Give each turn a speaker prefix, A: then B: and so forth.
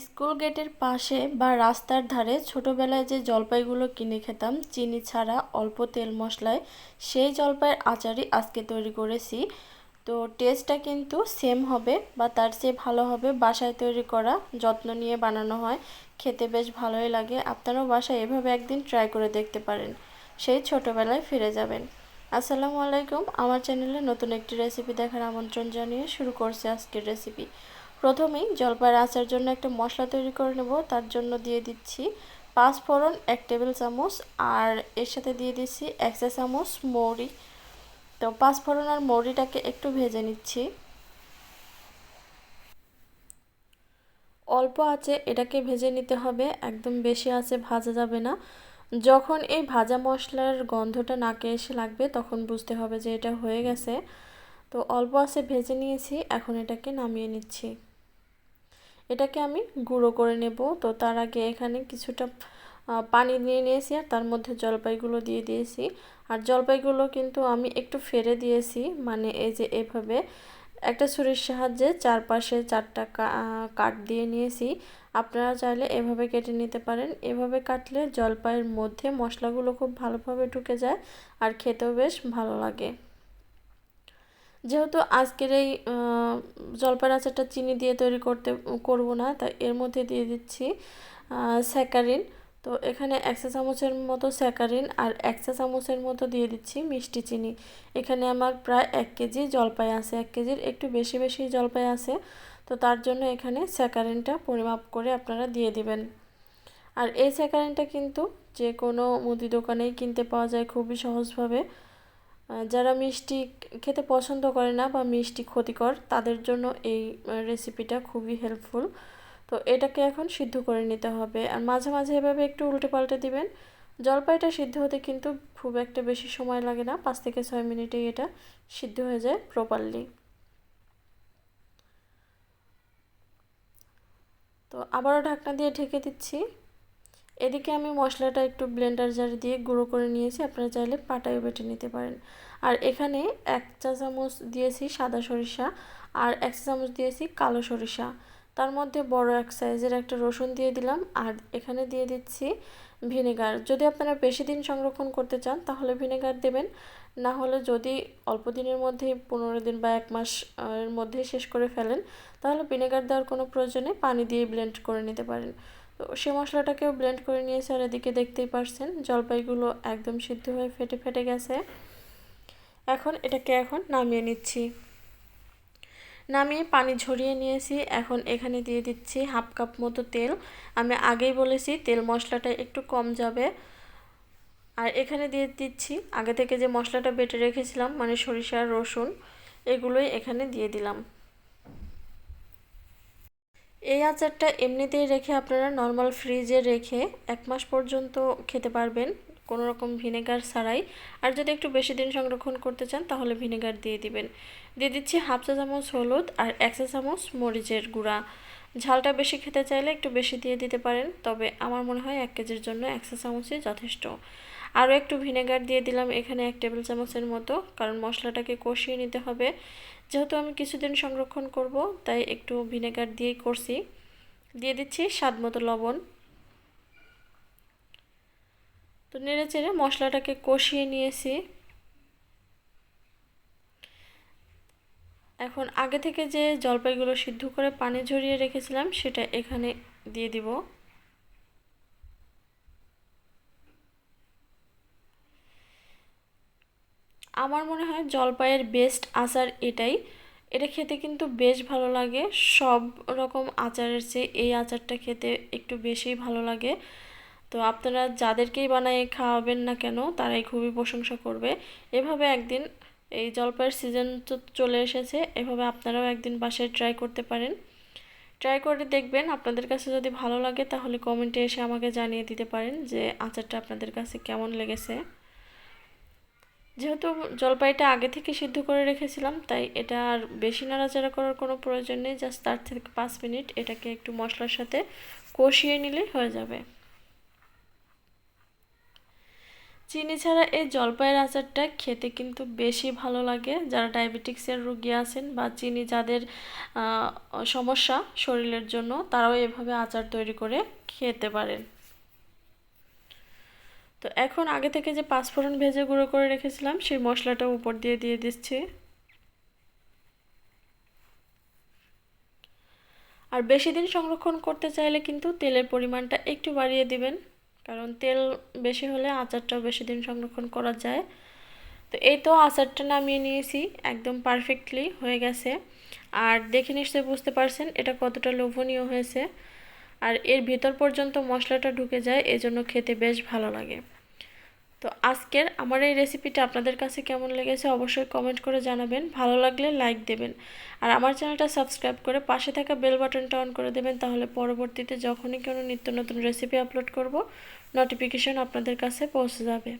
A: School গেটের পাশে বা রাস্তার ধারে ছোটোবেলায় যে জলপাইগুলো কিনে খেতাম, চিনি ছাড়া অল্প তেল মশলায়, সেই জলপাইয়ের আচারই আজকে তৈরি করেছি। তো টেস্টটা কিন্তু সেম হবে বা তার চেয়ে ভালো হবে বাসায় তৈরি করা, যত্ন নিয়ে বানানো হয়। খেতে বেশ ভালোই লাগে। আপনারাও বাসায় এভাবে একদিন ট্রাই করে দেখতে পারেন। সেই ছোটোবেলায় ফিরে যাবেন। আসসালামু আলাইকুম। আমার চ্যানেলে নতুন একটি রেসিপি দেখার আমন্ত্রণ জানিয়ে শুরু করছে আজকের রেসিপি প্রথমেই জলপাইয়ের আচার জন্য একটা মশলা তৈরি করে নেব। তার জন্য দিয়ে দিচ্ছি পাঁচ ফোড়ন, এক টেবিল চামচ, আর এর সাথে দিয়ে দিচ্ছি এক চা চামচ মৌরি। তো পাঁচ ফোড়ন আর মৌরিটাকে একটু ভেজে নিচ্ছি। অল্প আছে, এটাকে ভেজে নিতে হবে। একদম বেশি আছে, ভাজা যাবে না। যখন এই ভাজা মশলার গন্ধটা নাকে এসে লাগবে, তখন বুঝতে হবে যে এটা হয়ে গেছে। তো অল্প আছে ভেজে নিয়েছি, এখন এটাকে নামিয়ে নিচ্ছি। এটাকে আমি গুঁড়ো করে নেব। তো তার আগে এখানে কিছুটা পানি নিয়ে নিয়েছি আর তার মধ্যে জলপাইগুলো দিয়ে দিয়েছি। আর জলপাইগুলো কিন্তু আমি একটু ফেরে দিয়েছি মানে এই যে এভাবে। একটা ছুরির সাহায্যে চারপাশে চারটা কাট দিয়ে নিয়েছি। আপনারা চাইলে এভাবে কেটে নিতে পারেন। এভাবে কাটলে জলপাইয়ের মধ্যে মশলাগুলো খুব ভালোভাবে ঢুকে যায় আর খেতেও বেশ ভালো লাগে। যেহেতু আজকের এই জলপাই আচারটা চিনি দিয়ে তৈরি করতে, করব না তাই এর মধ্যে দিয়ে দিচ্ছি স্যাকারিন। তো এখানে এক চা চামচের মতো স্যাকারিন আর এক চা চামচের মতো দিয়ে দিচ্ছি মিষ্টি চিনি। এখানে আমার প্রায় এক কেজি জলপাই আছে, এক কেজির একটু বেশি বেশি জলপাই আছে। তো তার জন্য এখানে স্যাকারিনটা পরিমাপ করে আপনারা দিয়ে দিবেন। আর এই স্যাকারিনটা কিন্তু যে কোনো মুদি দোকানেই কিনতে পাওয়া যায় খুবই সহজভাবে। যারা মিষ্টি খেতে পছন্দ করে না বা মিষ্টি ক্ষতিকর, তাদের জন্য এই রেসিপিটা খুবই হেল্পফুল তো এটাকে এখন সিদ্ধ করে নিতে হবে। আর মাঝে মাঝে এভাবে একটু উল্টে পাল্টে দিবেন। জলপাইটা সিদ্ধ হতে কিন্তু খুব একটা বেশি সময় লাগে না, পাঁচ থেকে ছয় মিনিটেই এটা সিদ্ধ হয়ে যায় প্রপারলি তো আবারও ঢাকনা দিয়ে ঢেকে দিচ্ছি। এদিকে আমি মশলাটা একটু ব্লেন্ডার জার দিয়ে গুঁড়ো করে নিয়েছি, আপনারা চাইলে পাটায় বেটে নিতে পারেন। আর এখানে এক চা চামচ দিয়েছি সাদা সরিষা আর এক চা চামচ দিয়েছি কালো সরিষা। তার মধ্যে বড় এক সাইজের একটা রসুন দিয়ে দিলাম আর এখানে দিয়ে দিচ্ছি ভিনেগার। যদি আপনারা বেশি দিন সংরক্ষণ করতে চান তাহলে ভিনেগার দেবেন, না হলে যদি অল্প দিনের মধ্যে পনেরো দিন বা এক মাস এর মধ্যে শেষ করে ফেলেন তাহলে ভিনেগার দেওয়ার কোনো প্রয়োজনে পানি দিয়ে ব্লেন্ড করে নিতে পারেন। তো সে মশলাটাকেও ব্লেন্ড করে নিয়েছে আর এদিকে দেখতেই পারছেন, জলপাইগুলো একদম সিদ্ধ হয়ে ফেটে ফেটে গেছে। এখন এটাকে এখন নামিয়ে নিচ্ছি। নামিয়ে পানি ঝরিয়ে নিয়েছি, এখন এখানে দিয়ে দিচ্ছি হাফ কাপ মতো তেল। আমি আগেই বলেছি তেল মশলাটা একটু কম যাবে। আর এখানে দিয়ে দিচ্ছি, আগে থেকে যে মশলাটা বেটে রেখেছিলাম মানে সরিষা, রসুন, এগুলোই এখানে দিয়ে দিলাম। এই আচারটা এমনিতেই রেখে আপনারা নর্মাল ফ্রিজে রেখে এক মাস পর্যন্ত খেতে পারবেন, কোনো রকম ভিনেগার ছাড়াই। আর যদি একটু বেশি দিন সংরক্ষণ করতে চান, তাহলে ভিনেগার দিয়ে দিবেন। দিয়ে দিচ্ছি হাফ চা চামচ হলুদ আর এক চা চামচ মরিচের গুঁড়া। ঝালটা বেশি খেতে চাইলে একটু বেশি দিয়ে দিতে পারেন, তবে আমার মনে হয় এক কেজির জন্য এক চা চামচই যথেষ্ট। আরও একটু ভিনেগার দিয়ে দিলাম এখানে এক টেবিল চামচের মতো, কারণ মশলাটাকে কষিয়ে নিতে হবে। যেহেতু আমি কিছুদিন সংরক্ষণ করব, তাই একটু ভিনেগার দিয়েই করছি। দিয়ে দিচ্ছি স্বাদ মতো লবণ। তো নেড়ে চেড়ে মশলাটাকে কষিয়ে নিয়েছি। এখন আগে থেকে যে জলপাইগুলো সিদ্ধ করে পানি ঝরিয়ে রেখেছিলাম, সেটা এখানে দিয়ে দিব। আমার মনে হয় জলপাইয়ের বেস্ট আচার এটাই। এটা খেতে কিন্তু বেশ ভালো লাগে। সব রকম আচারের চেয়ে এই আচারটা খেতে একটু বেশি ভালো লাগে। তো আপনারা যাদেরকেই বানাই খাওয়াবেন না কেন, তারাই খুবই প্রশংসা করবে। এভাবে একদিন এই জলপাইয়ের সিজন তো চলে এসেছে, এভাবে আপনারাও একদিন বাসায় ট্রাই করতে পারেন। ট্রাই করে দেখবেন, আপনাদের কাছে যদি ভালো লাগে তাহলে কমেন্টে এসে আমাকে জানিয়ে দিতে পারেন যে আচারটা আপনাদের কাছে কেমন লেগেছে। যেহেতু জলপাইটা আগে থেকে সিদ্ধ করে রেখেছিলাম, তাই এটা আর বেশি নাড়াচাড়া করার কোনো প্রয়োজন নেই জাস্ট তার থেকে পাঁচ মিনিট এটাকে একটু মশলার সাথে কষিয়ে নিলে হয়ে যাবে। চিনি ছাড়া এই জলপাইয়ের আচারটা খেতে কিন্তু বেশি ভালো লাগে। যারা ডায়াবেটিক্সের রুগী আছেন বা চিনি যাদের সমস্যা শরীরের জন্য, তারাও এভাবে আচার তৈরি করে খেতে পারেন। তো এখন আগে থেকে যে পাঁচফোড়ন ভেজে গুঁড়ো করে রেখেছিলাম, সেই মশলাটা উপর দিয়ে দিয়ে দিচ্ছি। আর বেশি দিন সংরক্ষণ করতে চাইলে কিন্তু তেলের পরিমাণটা একটু বাড়িয়ে দিবেন, কারণ তেল বেশি হলে আচারটাও বেশি দিন সংরক্ষণ করা যায়। তো এই তো আচারটা নামিয়ে নিয়েছি, একদম পারফেক্টলি হয়ে গেছে। আর দেখে নিশ্চয়ই বুঝতে পারছেন এটা কতটা লোভনীয় হয়েছে। আর এর ভিতর পর্যন্ত মশলাটা ঢুকে যায়, এজন্য খেতে বেশ ভালো লাগে। তো আজকের আমার এই রেসিপিটা আপনাদের কাছে কেমন লেগেছে অবশ্যই কমেন্ট করে জানাবেন। ভালো লাগলে লাইক দেবেন। আর আমার চ্যানেলটা সাবস্ক্রাইব করে পাশে থাকা বেল বাটনটা অন করে দেবেন, তাহলে পরবর্তীতে যখনই কোনো নিত্য নতুন রেসিপি আপলোড করব নোটিফিকেশন আপনাদের কাছে পৌঁছে যাবে।